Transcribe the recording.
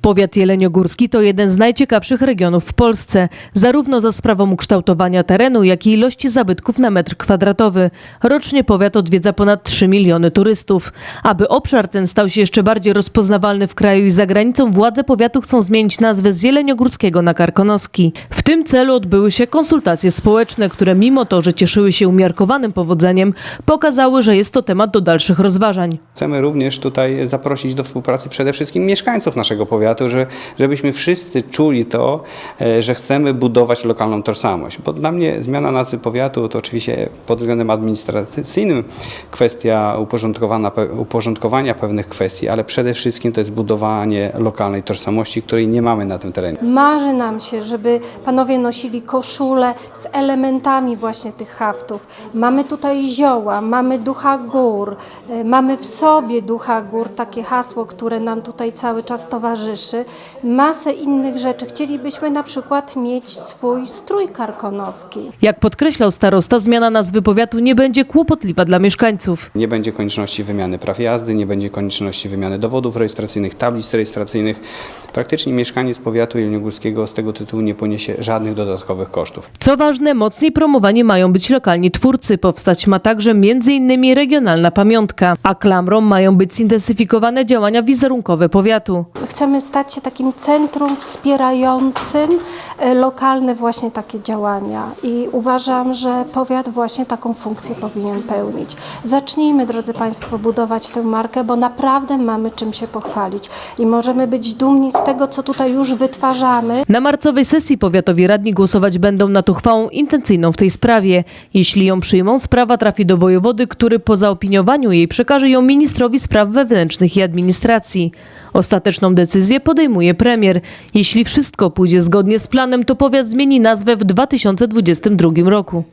Powiat jeleniogórski to jeden z najciekawszych regionów w Polsce, zarówno za sprawą ukształtowania terenu, jak i ilości zabytków na metr kwadratowy. Rocznie powiat odwiedza ponad 3 miliony turystów. Aby obszar ten stał się jeszcze bardziej rozpoznawalny w kraju i za granicą, władze powiatu chcą zmienić nazwę z jeleniogórskiego na karkonoski. W tym celu odbyły się konsultacje społeczne, które mimo to, że cieszyły się umiarkowanym powodzeniem, pokazały, że jest to temat do dalszych rozważań. Chcemy również tutaj zaprosić do współpracy przede wszystkim mieszkańców naszego powiatu, że, żebyśmy wszyscy czuli to, e, że chcemy budować lokalną tożsamość. Bo dla mnie zmiana nazwy powiatu to oczywiście pod względem administracyjnym kwestia uporządkowana, uporządkowania pewnych kwestii, ale przede wszystkim to jest budowanie lokalnej tożsamości, której nie mamy na tym terenie. Marzy nam się, żeby panowie nosili koszule z elementami właśnie tych haftów. Mamy tutaj zioła, mamy ducha gór, y, mamy w sobie ducha gór, takie hasło, które nam tutaj cały czas towarzyszy. Masę innych rzeczy. Chcielibyśmy na przykład mieć swój strój karkonoski. Jak podkreślał starosta, zmiana nazwy powiatu nie będzie kłopotliwa dla mieszkańców. Nie będzie konieczności wymiany praw jazdy, nie będzie konieczności wymiany dowodów rejestracyjnych, tablic rejestracyjnych. Praktycznie mieszkaniec powiatu jeleniogórskiego z tego tytułu nie poniesie żadnych dodatkowych kosztów. Co ważne, mocniej promowani mają być lokalni twórcy. Powstać ma także m.in. regionalna pamiątka, a klamrą mają być zintensyfikowane działania wizerunkowe powiatu. Chcemy stać się takim centrum wspierającym e, lokalne właśnie takie działania i uważam, że powiat właśnie taką funkcję powinien pełnić. Zacznijmy, drodzy Państwo, budować tę markę, bo naprawdę mamy czym się pochwalić i możemy być dumni z tego, co tutaj już wytwarzamy. Na marcowej sesji powiatowi radni głosować będą nad uchwałą intencyjną w tej sprawie. Jeśli ją przyjmą, sprawa trafi do wojewody, który po zaopiniowaniu jej przekaże ją ministrowi spraw wewnętrznych i administracji. Ostateczną podejmuje premier. Jeśli wszystko pójdzie zgodnie z planem, to powiat zmieni nazwę w 2022 roku.